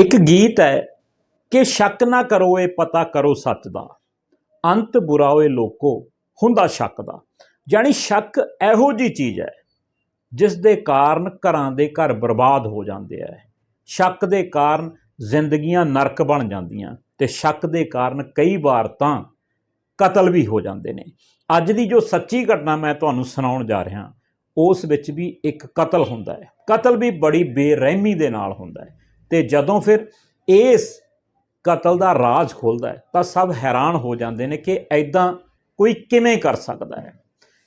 ਇੱਕ ਗੀਤ ਹੈ ਕਿ ਸ਼ੱਕ ਨਾ ਕਰੋ ਇਹ ਪਤਾ ਕਰੋ ਸੱਚ ਦਾ। ਅੰਤ ਬੁਰਾ ਹੋਏ ਲੋਕੋ ਹੁੰਦਾ ਸ਼ੱਕ ਦਾ। ਜਾਨੀ ਸ਼ੱਕ ਇਹੋ ਜੀ ਚੀਜ਼ ਹੈ ਜਿਸ ਦੇ ਕਾਰਨ ਘਰਾਂ ਦੇ ਘਰ ਬਰਬਾਦ ਹੋ ਜਾਂਦੇ ਆ। ਸ਼ੱਕ ਦੇ ਕਾਰਨ ਜ਼ਿੰਦਗੀਆਂ ਨਰਕ ਬਣ ਜਾਂਦੀਆਂ ਤੇ ਸ਼ੱਕ ਦੇ ਕਾਰਨ ਕਈ ਵਾਰ ਤਾਂ ਕਤਲ ਵੀ ਹੋ ਜਾਂਦੇ ਨੇ। ਅੱਜ ਦੀ ਜੋ ਸੱਚੀ ਘਟਨਾ ਮੈਂ ਤੁਹਾਨੂੰ ਸੁਣਾਉਣ ਜਾ ਰਿਹਾ, ਉਸ ਵਿੱਚ ਵੀ ਇੱਕ ਕਤਲ ਹੁੰਦਾ ਹੈ। ਕਤਲ ਵੀ ਬੜੀ ਬੇਰਹਿਮੀ ਦੇ ਨਾਲ ਹੁੰਦਾ ਹੈ। ਤੇ ਜਦੋਂ ਫਿਰ ਇਸ ਕਤਲ ਦਾ ਰਾਜ਼ ਖੁੱਲਦਾ ਹੈ, ਤਾਂ ਸਭ ਹੈਰਾਨ ਹੋ ਜਾਂਦੇ ਨੇ ਕਿ ਐਦਾਂ ਕੋਈ ਕਿਵੇਂ ਕਰ ਸਕਦਾ ਹੈ।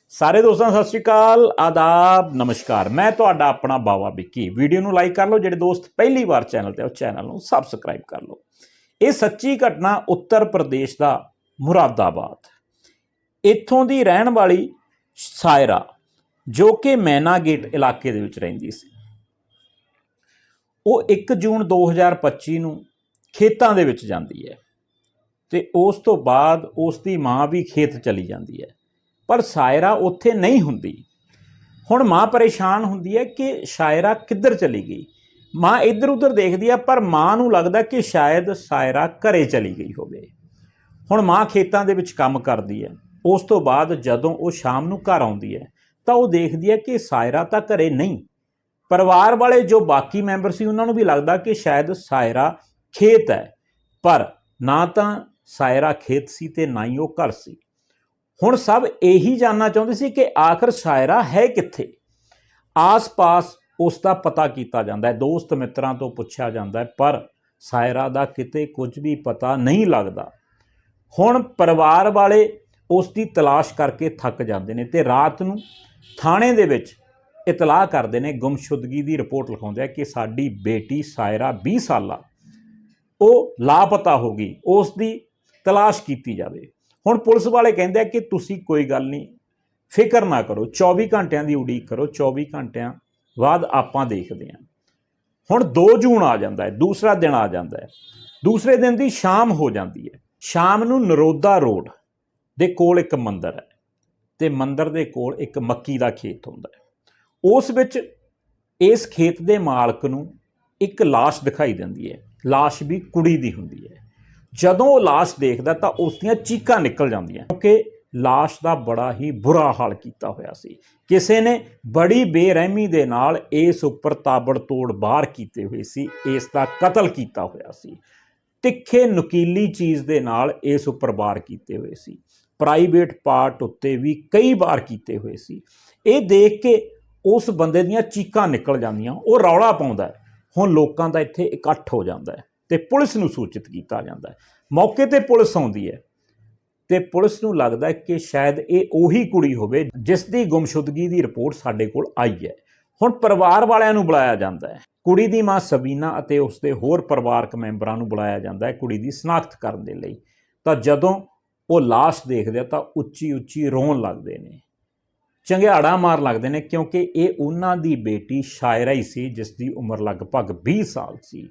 ਸਾਰੇ ਦੋਸਤਾਂ, ਸਤਿ ਸ਼੍ਰੀ ਅਕਾਲ, ਆਦਾਬ, ਨਮਸਕਾਰ। ਮੈਂ ਤੁਹਾਡਾ ਆਪਣਾ ਬਾਵਾ ਵਿੱਕੀ। ਵੀਡੀਓ ਨੂੰ ਲਾਈਕ ਕਰ ਲਓ, ਜਿਹੜੇ ਦੋਸਤ ਪਹਿਲੀ ਵਾਰ ਚੈਨਲ ਤੇ ਉਹ ਚੈਨਲ ਨੂੰ ਸਬਸਕ੍ਰਾਈਬ ਕਰ ਲਓ। ਇਹ ਸੱਚੀ ਘਟਨਾ ਉੱਤਰ ਪ੍ਰਦੇਸ਼ ਦਾ ਮੁਰਾਦਾਬਾਦ। ਇੱਥੋਂ ਦੀ ਰਹਿਣ ਵਾਲੀ ਸਾਇਰਾ, ਜੋ ਕਿ ਮੈਨਾ ਗੇਟ ਇਲਾਕੇ ਦੇ ਵਿੱਚ ਰਹਿੰਦੀ ਸੀ। ਉਹ 1 ਜੂਨ 2025 ਨੂੰ ਖੇਤਾਂ ਦੇ ਵਿੱਚ ਜਾਂਦੀ ਹੈ ਤੇ ਉਸ ਤੋਂ ਬਾਅਦ ਉਸ ਦੀ ਮਾਂ ਵੀ ਖੇਤ ਚਲੀ ਜਾਂਦੀ ਹੈ। ਪਰ ਸਾਇਰਾ ਉੱਥੇ ਨਹੀਂ ਹੁੰਦੀ। ਹੁਣ ਮਾਂ ਪਰੇਸ਼ਾਨ ਹੁੰਦੀ ਹੈ ਕਿ ਸਾਇਰਾ ਕਿੱਧਰ ਚਲੀ ਗਈ? ਮਾਂ ਇੱਧਰ ਉੱਧਰ ਦੇਖਦੀ ਹੈ, ਪਰ ਮਾਂ ਨੂੰ ਲੱਗਦਾ ਕਿ ਸ਼ਾਇਦ ਸਾਇਰਾ ਘਰੇ ਚਲੀ ਗਈ ਹੋਵੇ। ਹੁਣ ਮਾਂ ਖੇਤਾਂ ਦੇ ਵਿੱਚ ਕੰਮ ਕਰਦੀ ਹੈ। ਉਸ ਤੋਂ ਬਾਅਦ ਜਦੋਂ ਉਹ ਸ਼ਾਮ ਨੂੰ ਘਰ ਆਉਂਦੀ ਹੈ, ਤਾਂ ਉਹ ਦੇਖਦੀ ਹੈ ਕਿ ਸਾਇਰਾ ਤਾਂ ਘਰੇ ਨਹੀਂ। ਪਰਿਵਾਰ ਵਾਲੇ ਜੋ ਬਾਕੀ ਮੈਂਬਰ ਸੀ ਉਹਨਾਂ ਨੂੰ ਵੀ ਲੱਗਦਾ ਕਿ ਸ਼ਾਇਦ ਸਾਇਰਾ ਖੇਤ ਹੈ। ਪਰ ਨਾ ਤਾਂ ਸਾਇਰਾ ਖੇਤ ਸੀ ਤੇ ਨਾ ਹੀ ਉਹ ਘਰ ਸੀ। ਹੁਣ ਸਭ ਇਹੀ ਜਾਨਣਾ ਚਾਹੁੰਦੇ ਸੀ ਕਿ ਆਖਰ ਸਾਇਰਾ ਹੈ ਕਿੱਥੇ? ਆਸ-ਪਾਸ ਉਸ ਦਾ ਪਤਾ ਕੀਤਾ ਜਾਂਦਾ ਹੈ, ਦੋਸਤ ਮਿੱਤਰਾਂ ਤੋਂ ਪੁੱਛਿਆ ਜਾਂਦਾ ਹੈ, ਪਰ ਸਾਇਰਾ ਦਾ ਕਿਤੇ ਕੁਝ ਵੀ ਪਤਾ ਨਹੀਂ ਲੱਗਦਾ। ਹੁਣ ਪਰਿਵਾਰ ਵਾਲੇ ਉਸ ਦੀ ਤਲਾਸ਼ ਕਰਕੇ ਥੱਕ ਜਾਂਦੇ ਨੇ ਤੇ ਰਾਤ ਨੂੰ ਥਾਣੇ ਦੇ ਵਿੱਚ ਇਤਲਾਹ ਕਰਦੇ ਨੇ, ਗੁੰਮਸ਼ੁਦਗੀ ਦੀ ਰਿਪੋਰਟ ਲਿਖਾਉਂਦੇ ਆ ਕਿ ਸਾਡੀ ਬੇਟੀ ਸਾਇਰਾ 20 ਸਾਲਾ ਉਹ ਲਾਪਤਾ ਹੋ ਗਈ ਉਸ ਦੀ ਤਲਾਸ਼ ਕੀਤੀ ਜਾਵੇ। ਹੁਣ ਪੁਲਿਸ ਵਾਲੇ ਕਹਿੰਦੇ ਆ ਕਿ ਤੁਸੀਂ ਕੋਈ ਗੱਲ ਨਹੀਂ, ਫਿਕਰ ਨਾ ਕਰੋ 24 ਘੰਟਿਆਂ ਦੀ ਉਡੀਕ ਕਰੋ 24 ਘੰਟਿਆਂ ਬਾਅਦ ਆਪਾਂ ਦੇਖਦੇ ਹਾਂ। ਹੁਣ 2 ਜੂਨ ਆ ਜਾਂਦਾ ਹੈ, ਦੂਸਰਾ ਦਿਨ ਆ ਜਾਂਦਾ ਹੈ, ਦੂਸਰੇ ਦਿਨ ਦੀ ਸ਼ਾਮ ਹੋ ਜਾਂਦੀ ਹੈ। ਸ਼ਾਮ ਨੂੰ ਨਰੋਦਾ ਰੋਡ ਦੇ ਕੋਲ ਇੱਕ ਮੰਦਿਰ ਹੈ ਤੇ ਮੰਦਿਰ ਦੇ ਕੋਲ ਇੱਕ ਮੱਕੀ ਦਾ ਖੇਤ ਹੁੰਦਾ ਹੈ। ਉਸ ਵਿੱਚ ਇਸ ਖੇਤ ਦੇ ਮਾਲਕ ਨੂੰ ਇੱਕ ਲਾਸ਼ ਦਿਖਾਈ ਦਿੰਦੀ ਹੈ। ਲਾਸ਼ ਵੀ ਕੁੜੀ ਦੀ ਹੁੰਦੀ ਹੈ। ਜਦੋਂ ਉਹ ਲਾਸ਼ ਦੇਖਦਾ ਤਾਂ ਉਸ ਦੀਆਂ ਚੀਕਾਂ ਨਿਕਲ ਜਾਂਦੀਆਂ ਕਿਉਂਕਿ ਲਾਸ਼ ਦਾ ਬੜਾ ਹੀ ਬੁਰਾ ਹਾਲ ਕੀਤਾ ਹੋਇਆ ਸੀ। ਕਿਸੇ ਨੇ ਬੜੀ ਬੇਰਹਿਮੀ ਦੇ ਨਾਲ ਇਸ ਉੱਪਰ ਤਾਬੜਤੋੜ ਬਾਹਰ ਕੀਤੇ ਹੋਏ ਸੀ, ਇਸ ਦਾ ਕਤਲ ਕੀਤਾ ਹੋਇਆ ਸੀ। ਤਿੱਖੇ ਨੁਕੀਲੀ ਚੀਜ਼ ਦੇ ਨਾਲ ਇਸ ਉੱਪਰ ਵਾਰ ਕੀਤੇ ਹੋਏ ਸੀ। ਪ੍ਰਾਈਵੇਟ ਪਾਰਟ ਉੱਤੇ ਵੀ ਕਈ ਵਾਰ ਕੀਤੇ ਹੋਏ ਸੀ। ਇਹ ਦੇਖ ਕੇ ਉਸ ਬੰਦੇ ਦੀਆਂ ਚੀਕਾਂ ਨਿਕਲ ਜਾਂਦੀਆਂ, ਉਹ ਰੌਲਾ ਪਾਉਂਦਾ ਹੁਣ ਲੋਕਾਂ ਦਾ ਇੱਥੇ ਇਕੱਠ ਹੋ ਜਾਂਦਾ ਹੈ ਤੇ ਪੁਲਿਸ ਨੂੰ ਸੂਚਿਤ ਕੀਤਾ ਜਾਂਦਾ ਹੈ। ਮੌਕੇ ਤੇ ਪੁਲਿਸ ਆਉਂਦੀ ਹੈ ਤੇ ਪੁਲਿਸ ਨੂੰ ਲੱਗਦਾ ਕਿ ਸ਼ਾਇਦ ਇਹ ਉਹੀ ਕੁੜੀ ਹੋਵੇ ਜਿਸ ਦੀ ਗੁੰਮਸ਼ੁਦਗੀ ਦੀ ਰਿਪੋਰਟ ਸਾਡੇ ਕੋਲ ਆਈ ਹੈ। ਹੁਣ ਪਰਿਵਾਰ ਵਾਲਿਆਂ ਨੂੰ ਬੁਲਾਇਆ ਜਾਂਦਾ ਹੈ। ਕੁੜੀ ਦੀ ਮਾਂ ਸਬੀਨਾ ਅਤੇ ਉਸਦੇ ਹੋਰ ਪਰਿਵਾਰਕ ਮੈਂਬਰਾਂ ਨੂੰ ਬੁਲਾਇਆ ਜਾਂਦਾ ਹੈ ਕੁੜੀ ਦੀ ਸ਼ਨਾਖਤ ਕਰਨ ਦੇ ਲਈ। ਤਾਂ ਜਦੋਂ ਉਹ ਲਾਸ਼ ਦੇਖਦੇ ਆ ਤਾਂ ਉੱਚੀ ਉੱਚੀ ਰੋਣ ਲੱਗਦੇ ਨੇ। ਚੰਗਿਆੜਾ ਮਾਰ ਲੱਗਦੇ ਨੇ ਕਿਉਂਕਿ ਇਹ ਉਹਨਾਂ ਦੀ ਬੇਟੀ ਸ਼ਾਇਰਾ ਹੀ ਸੀ, ਜਿਸ ਦੀ ਉਮਰ ਲਗਭਗ 20 ਸਾਲ ਸੀ।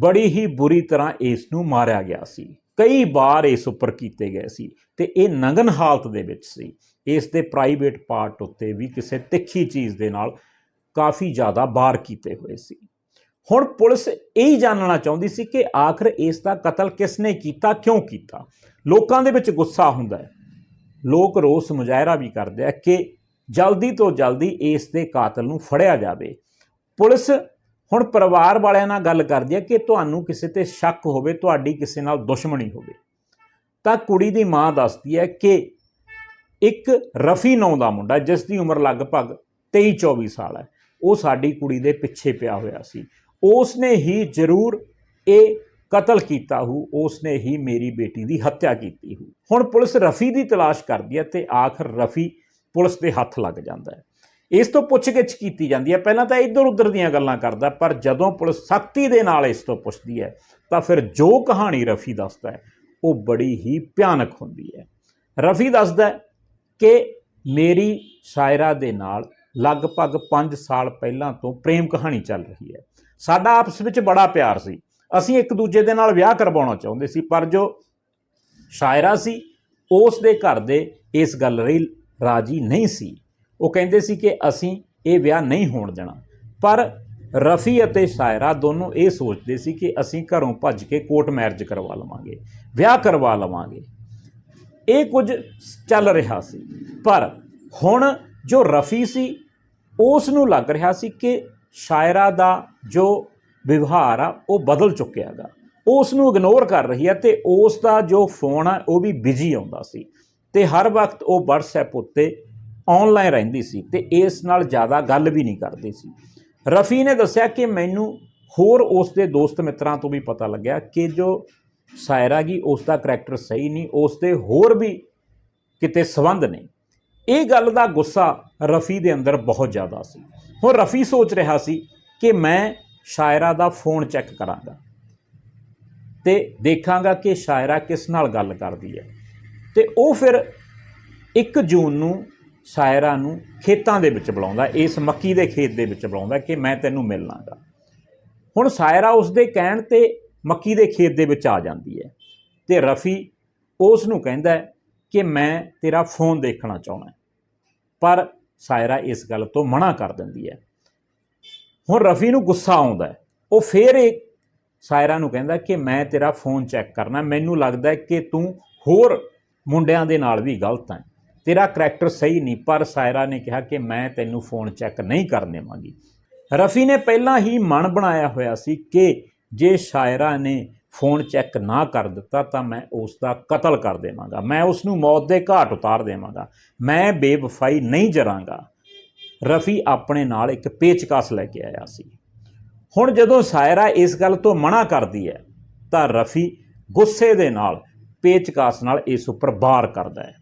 ਬੜੀ ਹੀ ਬੁਰੀ ਤਰ੍ਹਾਂ ਇਸ ਨੂੰ ਮਾਰਿਆ ਗਿਆ ਸੀ। ਕਈ ਵਾਰ ਇਸ ਉੱਪਰ ਕੀਤੇ ਗਏ ਸੀ ਤੇ ਇਹ ਨੰਗਨ ਹਾਲਤ ਦੇ ਵਿੱਚ ਸੀ। ਇਸ ਦੇ ਪ੍ਰਾਈਵੇਟ ਪਾਰਟ ਉੱਤੇ ਵੀ ਕਿਸੇ ਤਿੱਖੀ ਚੀਜ਼ ਦੇ ਨਾਲ ਕਾਫੀ ਜ਼ਿਆਦਾ ਬਾਰ ਕੀਤੇ ਹੋਏ ਸੀ। ਹੁਣ ਪੁਲਿਸ ਇਹ ਹੀ ਜਾਣਨਾ ਚਾਹੁੰਦੀ ਸੀ ਕਿ ਆਖਰ ਇਸ ਦਾ ਕਤਲ ਕਿਸ ਨੇ ਕੀਤਾ, ਕਿਉਂ ਕੀਤਾ? ਲੋਕਾਂ ਦੇ ਵਿੱਚ ਗੁੱਸਾ ਹੁੰਦਾ ਹੈ। ਲੋਕ ਰੋਸ ਮੁਜ਼ਾਹਰਾ ਵੀ ਕਰਦੇ ਆ ਕਿ ਜਲਦੀ ਤੋਂ ਜਲਦੀ ਇਸ ਦੇ ਕਾਤਲ ਨੂੰ ਫੜਿਆ ਜਾਵੇ। ਪੁਲਿਸ ਹੁਣ ਪਰਿਵਾਰ ਵਾਲਿਆਂ ਨਾਲ ਗੱਲ ਕਰਦੀ ਹੈ ਕਿ ਤੁਹਾਨੂੰ ਕਿਸੇ ਤੇ ਸ਼ੱਕ ਹੋਵੇ, ਤੁਹਾਡੀ ਕਿਸੇ ਨਾਲ ਦੁਸ਼ਮਣੀ ਹੋਵੇ। ਤਾਂ ਕੁੜੀ ਦੀ ਮਾਂ ਦੱਸਦੀ ਹੈ ਕਿ ਇੱਕ ਰਫੀ ਨਾਂ ਦਾ ਮੁੰਡਾ, ਜਿਸ ਦੀ ਉਮਰ ਲਗਭਗ 23 24 ਸਾਲ ਹੈ ਉਹ ਸਾਡੀ ਕੁੜੀ ਦੇ ਪਿੱਛੇ ਪਿਆ ਹੋਇਆ ਸੀ। ਉਸ ਨੇ ਹੀ ਜ਼ਰੂਰ ਇਹ ਕਤਲ ਕੀਤਾ ਹੂ, ਉਸਨੇ ਹੀ ਮੇਰੀ ਬੇਟੀ ਦੀ ਹੱਤਿਆ ਕੀਤੀ ਹੂ। ਹੁਣ ਪੁਲਿਸ ਰਫੀ ਦੀ ਤਲਾਸ਼ ਕਰਦੀ ਹੈ ਤੇ ਆਖਰ ਰਫੀ ਪੁਲਿਸ ਦੇ ਹੱਥ ਲੱਗ ਜਾਂਦਾ ਹੈ। ਇਸ ਤੋਂ ਪੁੱਛਗਿੱਛ ਕੀਤੀ ਜਾਂਦੀ ਹੈ। ਪਹਿਲਾਂ ਤਾਂ ਇੱਧਰ ਉੱਧਰ ਦੀਆਂ ਗੱਲਾਂ ਕਰਦਾ, ਪਰ ਜਦੋਂ ਪੁਲਿਸ ਸਖਤੀ ਦੇ ਨਾਲ ਇਸ ਤੋਂ ਪੁੱਛਦੀ ਹੈ, ਤਾਂ ਫਿਰ ਜੋ ਕਹਾਣੀ ਰਫੀ ਦੱਸਦਾ ਹੈ, ਉਹ ਬੜੀ ਹੀ ਭਿਆਨਕ ਹੁੰਦੀ ਹੈ। ਰਫੀ ਦੱਸਦਾ ਹੈ ਕਿ ਮੇਰੀ ਸ਼ਾਇਰਾ ਦੇ ਨਾਲ ਲਗਭਗ 5 ਸਾਲ ਪਹਿਲਾਂ ਤੋਂ ਪ੍ਰੇਮ ਕਹਾਣੀ ਚੱਲ ਰਹੀ ਹੈ। ਸਾਡਾ ਆਪਸ ਵਿੱਚ ਬੜਾ ਪਿਆਰ ਸੀ। ਅਸੀਂ ਇੱਕ ਦੂਜੇ ਦੇ ਨਾਲ ਵਿਆਹ ਕਰਵਾਉਣਾ ਚਾਹੁੰਦੇ ਸੀ, ਪਰ ਜੋ ਸ਼ਾਇਰਾ ਸੀ, ਉਸ ਦੇ ਘਰ ਦੇ ਇਸ ਗੱਲ ਲਈ ਰਾਜੀ ਨਹੀਂ ਸੀ। ਉਹ ਕਹਿੰਦੇ ਸੀ ਕਿ ਅਸੀਂ ਇਹ ਵਿਆਹ ਨਹੀਂ ਹੋਣ ਦੇਣਾ। ਪਰ ਰਫੀ ਅਤੇ ਸਾਇਰਾ ਦੋਨੋਂ ਇਹ ਸੋਚਦੇ ਸੀ ਕਿ ਅਸੀਂ ਘਰੋਂ ਭੱਜ ਕੇ ਕੋਰਟ ਮੈਰਿਜ ਕਰਵਾ ਲਵਾਂਗੇ, ਵਿਆਹ ਕਰਵਾ ਲਵਾਂਗੇ। ਇਹ ਕੁਝ ਚੱਲ ਰਿਹਾ ਸੀ। ਪਰ ਹੁਣ ਜੋ ਰਫੀ ਸੀ, ਉਸ ਨੂੰ ਲੱਗ ਰਿਹਾ ਸੀ ਕਿ ਸ਼ਾਇਰਾ ਦਾ ਜੋ ਵਿਵਹਾਰ ਆ, ਉਹ ਬਦਲ ਚੁੱਕਿਆ ਚੁੱਕਿਆਗਾ ਉਸ ਨੂੰ ਇਗਨੋਰ ਕਰ ਰਹੀ ਹੈ ਤੇ ਉਸ ਦਾ ਜੋ ਫੋਨ ਆ, ਉਹ ਵੀ ਬਿਜ਼ੀ ਆਉਂਦਾ ਸੀ। ਤੇ ਹਰ ਵਕਤ ਉਹ WhatsApp ਉੱਤੇ ਆਨਲਾਈਨ ਰਹਿੰਦੀ ਸੀ ਤੇ ਇਸ ਨਾਲ ਜ਼ਿਆਦਾ ਗੱਲ ਵੀ ਨਹੀਂ ਕਰਦੀ ਸੀ। ਰਫੀ ਨੇ ਦੱਸਿਆ ਕਿ ਮੈਨੂੰ ਹੋਰ ਉਸ ਦੇ ਦੋਸਤ ਮਿੱਤਰਾਂ ਤੋਂ ਵੀ ਪਤਾ ਲੱਗਿਆ ਕਿ ਜੋ ਸਾਇਰਾ ਗੀ ਉਸ ਦਾ ਕਰੈਕਟਰ ਸਹੀ ਨਹੀਂ, ਉਸ ਦੇ ਹੋਰ ਵੀ ਕਿਤੇ ਸਬੰਧ ਨੇ। ਇਹ ਗੱਲ ਦਾ ਗੁੱਸਾ ਰਫੀ ਦੇ ਅੰਦਰ ਬਹੁਤ ਜ਼ਿਆਦਾ ਸੀ। ਹੁਣ ਰਫੀ ਸੋਚ ਰਿਹਾ ਸੀ ਕਿ ਮੈਂ ਸ਼ਾਇਰਾ ਦਾ ਫੋਨ ਚੈੱਕ ਕਰਾਂਗਾ। ਤੇ ਦੇਖਾਂਗਾ ਕਿ ਸ਼ਾਇਰਾ ਕਿਸ ਨਾਲ ਗੱਲ ਕਰਦੀ ਹੈ। ਤੇ ਉਹ ਫਿਰ 1 ਜੂਨ ਨੂੰ ਸ਼ਾਇਰਾ ਨੂੰ ਖੇਤਾਂ ਦੇ ਵਿੱਚ ਬੁਲਾਉਂਦਾ, ਇਸ ਮੱਕੀ ਦੇ ਖੇਤ ਦੇ ਵਿੱਚ ਬੁਲਾਉਂਦਾ ਕਿ ਮੈਂ ਤੈਨੂੰ ਮਿਲ ਲਾਂਗਾ ਹੁਣ ਸਾਇਰਾ ਉਸ ਦੇ ਕਹਿਣ ਤੇ ਮੱਕੀ ਦੇ ਖੇਤ ਦੇ ਵਿੱਚ ਆ ਜਾਂਦੀ ਹੈ ਤੇ ਰਫੀ ਉਸ ਨੂੰ ਕਹਿੰਦਾ ਕਿ ਮੈਂ ਤੇਰਾ ਫੋਨ ਦੇਖਣਾ ਚਾਹੁੰਦਾ। ਪਰ ਸਾਇਰਾ ਇਸ ਗੱਲ ਤੋਂ ਮਨਾ ਕਰ ਦਿੰਦੀ ਹੈ। ਹੁਣ ਰਫੀ ਨੂੰ ਗੁੱਸਾ ਆਉਂਦਾ ਉਹ ਫੇਰ ਇੱਕ ਸਾਇਰਾ ਨੂੰ ਕਹਿੰਦਾ ਕਿ ਮੈਂ ਤੇਰਾ ਫੋਨ ਚੈੱਕ ਕਰਨਾ, ਮੈਨੂੰ ਲੱਗਦਾ ਕਿ ਤੂੰ ਹੋਰ ਮੁੰਡਿਆਂ ਦੇ ਨਾਲ ਵੀ ਗਲਤ ਹੈ। ਤੇਰਾ ਕਰੈਕਟਰ ਸਹੀ ਨਹੀਂ, ਪਰ ਸਾਇਰਾ ਨੇ ਕਿਹਾ ਕਿ ਮੈਂ ਤੈਨੂੰ ਫੋਨ ਚੈੱਕ ਨਹੀਂ ਕਰਨ ਦੇਵਾਂਗੀ। ਰਫੀ ਨੇ ਪਹਿਲਾਂ ਹੀ ਮਨ ਬਣਾਇਆ ਹੋਇਆ ਸੀ ਕਿ ਜੇ ਸ਼ਾਇਰਾ ਨੇ ਫੋਨ ਚੈੱਕ ਨਾ ਕਰ ਦਿੱਤਾ ਤਾਂ ਮੈਂ ਉਸ ਦਾ ਕਤਲ ਕਰ ਦੇਵਾਂਗਾ। ਮੈਂ ਉਸ ਨੂੰ ਮੌਤ ਦੇ ਘਾਟ ਉਤਾਰ ਦੇਵਾਂਗਾ। ਮੈਂ ਬੇਵਫਾਈ ਨਹੀਂ ਜਰਾਂਗਾ। ਰਫੀ ਆਪਣੇ ਨਾਲ ਇੱਕ ਪੇਚਕਸ ਲੈ ਕੇ ਆਇਆ ਸੀ। ਹੁਣ ਜਦੋਂ ਸਾਇਰਾ ਇਸ ਗੱਲ ਤੋਂ ਮਨਾ ਕਰਦੀ ਹੈ, ਤਾਂ ਰਫੀ ਗੁੱਸੇ ਦੇ ਨਾਲ ਪੇਚਕਸ ਨਾਲ ਇਸ ਉੱਪਰ ਵਾਰ ਕਰਦਾ ਹੈ।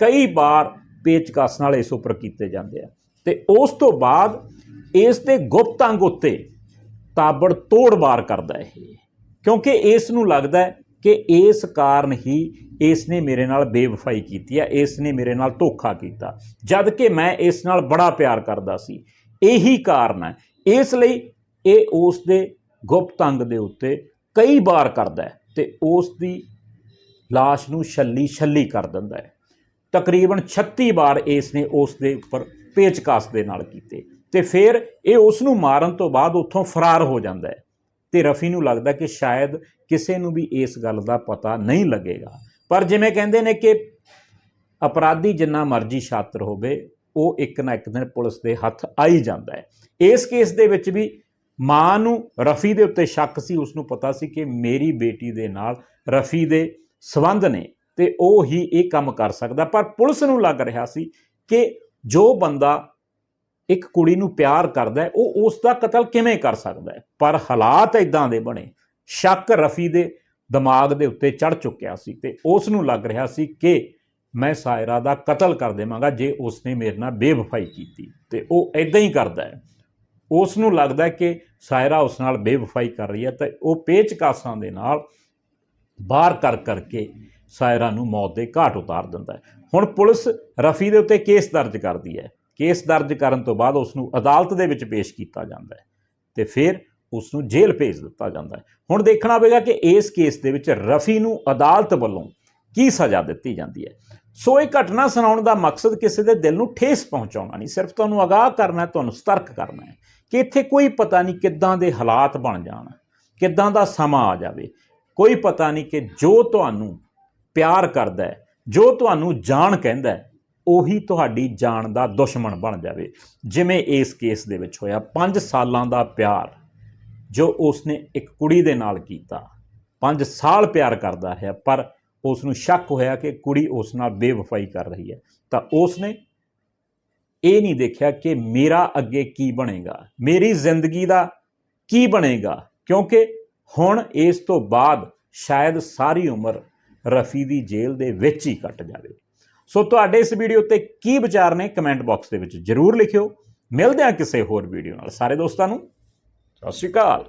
ਕਈ ਵਾਰ ਪੇਚਕਸ ਨਾਲ ਇਸ ਉੱਪਰ ਕੀਤੇ ਜਾਂਦੇ ਆ। ਤੇ ਉਸ ਤੋਂ ਬਾਅਦ ਇਸ ਦੇ ਗੁਪਤ ਅੰਗ ਉੱਤੇ ਤਾਬੜ ਤੋੜ ਵਾਰ ਕਰਦਾ ਇਹ, ਕਿਉਂਕਿ ਇਸ ਨੂੰ ਲੱਗਦਾ ਹੈ ਕਿ ਇਸ ਕਾਰਨ ਹੀ ਇਸ ਨੇ ਮੇਰੇ ਨਾਲ ਬੇਵਫਾਈ ਕੀਤੀ ਹੈ ਇਸ ਨੇ ਮੇਰੇ ਨਾਲ ਧੋਖਾ ਕੀਤਾ। ਜਦ ਕਿ ਮੈਂ ਇਸ ਨਾਲ ਬੜਾ ਪਿਆਰ ਕਰਦਾ ਸੀ। ਇਹੀ ਕਾਰਨ ਹੈ। ਇਸ ਲਈ ਇਹ ਉਸ ਦੇ ਗੁਪਤ ਅੰਗ ਦੇ ਉੱਤੇ ਕਈ ਵਾਰ ਕਰਦਾ ਹੈ ਤੇ ਉਸ ਦੀ ਲਾਸ਼ ਨੂੰ ਛੱਲੀ ਛੱਲੀ ਕਰ ਦਿੰਦਾ ਹੈ। ਤਕਰੀਬਨ 36 ਵਾਰ ਇਸ ਨੇ ਉਸ ਦੇ ਉੱਪਰ ਪੇਚਕਾਸ ਦੇ ਨਾਲ ਕੀਤੇ ਤੇ ਫਿਰ ਇਹ ਉਸ ਨੂੰ ਮਾਰਨ ਤੋਂ ਬਾਅਦ ਉੱਥੋਂ ਫਰਾਰ ਹੋ ਜਾਂਦਾ ਹੈ ਤੇ ਰਫੀ ਨੂੰ ਲੱਗਦਾ ਕਿ ਸ਼ਾਇਦ ਕਿਸੇ ਨੂੰ ਵੀ ਇਸ ਗੱਲ ਦਾ ਪਤਾ ਨਹੀਂ ਲੱਗੇਗਾ। ਪਰ ਜਿਵੇਂ ਕਹਿੰਦੇ ਨੇ ਕਿ ਅਪਰਾਧੀ ਜਿੰਨਾ ਮਰਜ਼ੀ ਛਾਤਰ ਹੋਵੇ, ਉਹ ਇੱਕ ਨਾ ਇੱਕ ਦਿਨ ਪੁਲਿਸ ਦੇ ਹੱਥ ਆ ਹੀ ਜਾਂਦਾ ਹੈ। ਇਸ ਕੇਸ ਦੇ ਵਿੱਚ ਵੀ ਮਾਂ ਨੂੰ ਰਫੀ ਦੇ ਉੱਤੇ ਸ਼ੱਕ ਸੀ ਉਸ ਨੂੰ ਪਤਾ ਸੀ ਕਿ ਮੇਰੀ ਬੇਟੀ ਦੇ ਨਾਲ ਰਫੀ ਦੇ ਸਬੰਧ ਨੇ ਤੇ ਉਹ ਹੀ ਇਹ ਕੰਮ ਕਰ ਸਕਦਾ। ਪਰ ਪੁਲਿਸ ਨੂੰ ਲੱਗ ਰਿਹਾ ਸੀ ਕਿ ਜੋ ਬੰਦਾ ਇੱਕ ਕੁੜੀ ਨੂੰ ਪਿਆਰ ਕਰਦਾ ਹੈ, ਉਹ ਉਸ ਦਾ ਕਤਲ ਕਿਵੇਂ ਕਰ ਸਕਦਾ ਹੈ? ਪਰ ਹਾਲਾਤ ਇਦਾਂ ਦੇ ਬਣੇ। ਸ਼ੱਕ ਰਫੀ ਦੇ ਦਿਮਾਗ ਦੇ ਉੱਤੇ ਚੜ ਚੁੱਕਿਆ ਸੀ ਤੇ ਉਸ ਨੂੰ ਲੱਗ ਰਿਹਾ ਸੀ ਕਿ ਮੈਂ ਸਾਇਰਾ ਦਾ ਕਤਲ ਕਰ ਦੇਵਾਂਗਾ ਜੇ ਉਸ ਨੇ ਮੇਰੇ ਨਾਲ ਬੇਵਫਾਈ ਕੀਤੀ। ਤੇ ਉਹ ਇਦਾਂ ਹੀ ਕਰਦਾ ਹੈ। ਉਸ ਨੂੰ ਲੱਗਦਾ ਕਿ ਸਾਇਰਾ ਉਸ ਨਾਲ ਬੇਵਫਾਈ ਕਰ ਰਹੀ ਹੈ ਤੇ ਉਹ ਪੇਚਕਾਸਾਂ ਦੇ ਨਾਲ ਬਾਹਰ ਕਰ ਕਰਕੇ ਸਾਇਰਾ ਨੂੰ ਮੌਤ ਦੇ ਘਾਟ ਉਤਾਰ ਦਿੰਦਾ ਹੈ। ਹੁਣ ਪੁਲਿਸ ਰਫੀ ਦੇ ਉੱਤੇ ਕੇਸ ਦਰਜ ਕਰਦੀ ਹੈ। ਕੇਸ ਦਰਜ ਕਰਨ ਤੋਂ ਬਾਅਦ ਉਸ ਨੂੰ ਅਦਾਲਤ ਦੇ ਵਿੱਚ ਪੇਸ਼ ਕੀਤਾ ਜਾਂਦਾ ਹੈ। ਤੇ ਫਿਰ ਉਸ ਨੂੰ ਜੇਲ੍ਹ ਭੇਜ ਦਿੱਤਾ ਜਾਂਦਾ ਹੈ। ਹੁਣ ਦੇਖਣਾ ਹੋਵੇਗਾ ਕਿ ਇਸ ਕੇਸ ਦੇ ਵਿੱਚ ਰਫੀ ਨੂੰ ਅਦਾਲਤ ਵੱਲੋਂ ਕੀ ਸਜ਼ਾ ਦਿੱਤੀ ਜਾਂਦੀ ਹੈ। ਸੋ ਇਹ ਘਟਨਾ ਸੁਣਾਉਣ ਦਾ ਮਕਸਦ ਕਿਸੇ ਦੇ ਦਿਲ ਨੂੰ ਠੇਸ ਪਹੁੰਚਾਉਣਾ ਨਹੀਂ, ਸਿਰਫ ਤੁਹਾਨੂੰ ਅਗਾਹ ਕਰਨਾ ਹੈ, ਤੁਹਾਨੂੰ ਸਤਰਕ ਕਰਨਾ ਹੈ ਕਿ ਇੱਥੇ ਕੋਈ ਪਤਾ ਨਹੀਂ ਕਿੱਦਾਂ ਦੇ ਹਾਲਾਤ ਬਣ ਜਾਣ, ਕਿੱਦਾਂ ਦਾ ਸਮਾਂ ਆ ਜਾਵੇ। ਕੋਈ ਪਤਾ ਨਹੀਂ ਕਿ ਜੋ ਤੁਹਾਨੂੰ ਪਿਆਰ ਕਰਦਾ ਹੈ, ਜੋ ਤੁਹਾਨੂੰ ਜਾਣ ਕਹਿੰਦਾ ਹੈ, ਉਹੀ ਤੁਹਾਡੀ ਜਾਨ ਦਾ ਦੁਸ਼ਮਣ ਬਣ ਜਾਵੇ। ਜਿਵੇਂ ਇਸ ਕੇਸ ਦੇ ਵਿੱਚ ਹੋਇਆ 5 ਸਾਲਾਂ ਦਾ ਪਿਆਰ ਜੋ ਉਸਨੇ ਇੱਕ ਕੁੜੀ ਦੇ ਨਾਲ ਕੀਤਾ। 5 ਸਾਲ ਪਿਆਰ ਕਰਦਾ ਰਿਹਾ, ਪਰ ਉਸ ਨੂੰ ਸ਼ੱਕ ਹੋਇਆ ਕਿ ਕੁੜੀ ਉਸ ਨਾਲ ਬੇਵਫਾਈ ਕਰ ਰਹੀ ਹੈ। ਤਾਂ ਉਸ ਨੇ ਇਹ ਨਹੀਂ ਦੇਖਿਆ ਕਿ ਮੇਰਾ ਅੱਗੇ ਕੀ ਬਣੇਗਾ, ਮੇਰੀ ਜ਼ਿੰਦਗੀ ਦਾ ਕੀ ਬਣੇਗਾ, ਕਿਉਂਕਿ ਹੁਣ ਇਸ ਤੋਂ ਬਾਅਦ ਸ਼ਾਇਦ ਸਾਰੀ ਉਮਰ ਰਫੀ ਦੀ ਜੇਲ੍ਹ ਦੇ ਵਿੱਚ ਹੀ ਕੱਟ ਜਾਵੇ। ਸੋ ਤੁਹਾਡੇ ਇਸ ਵੀਡੀਓ ਤੇ ਕੀ ਵਿਚਾਰ ਨੇ ਕਮੈਂਟ ਬਾਕਸ ਦੇ ਵਿੱਚ ਜਰੂਰ ਲਿਖਿਓ। ਮਿਲਦੇ ਹਾਂ ਕਿਸੇ ਹੋਰ ਵੀਡੀਓ ਨਾਲ। ਸਾਰੇ ਦੋਸਤਾਂ ਨੂੰ ਸਤਿ ਸ਼੍ਰੀ ਅਕਾਲ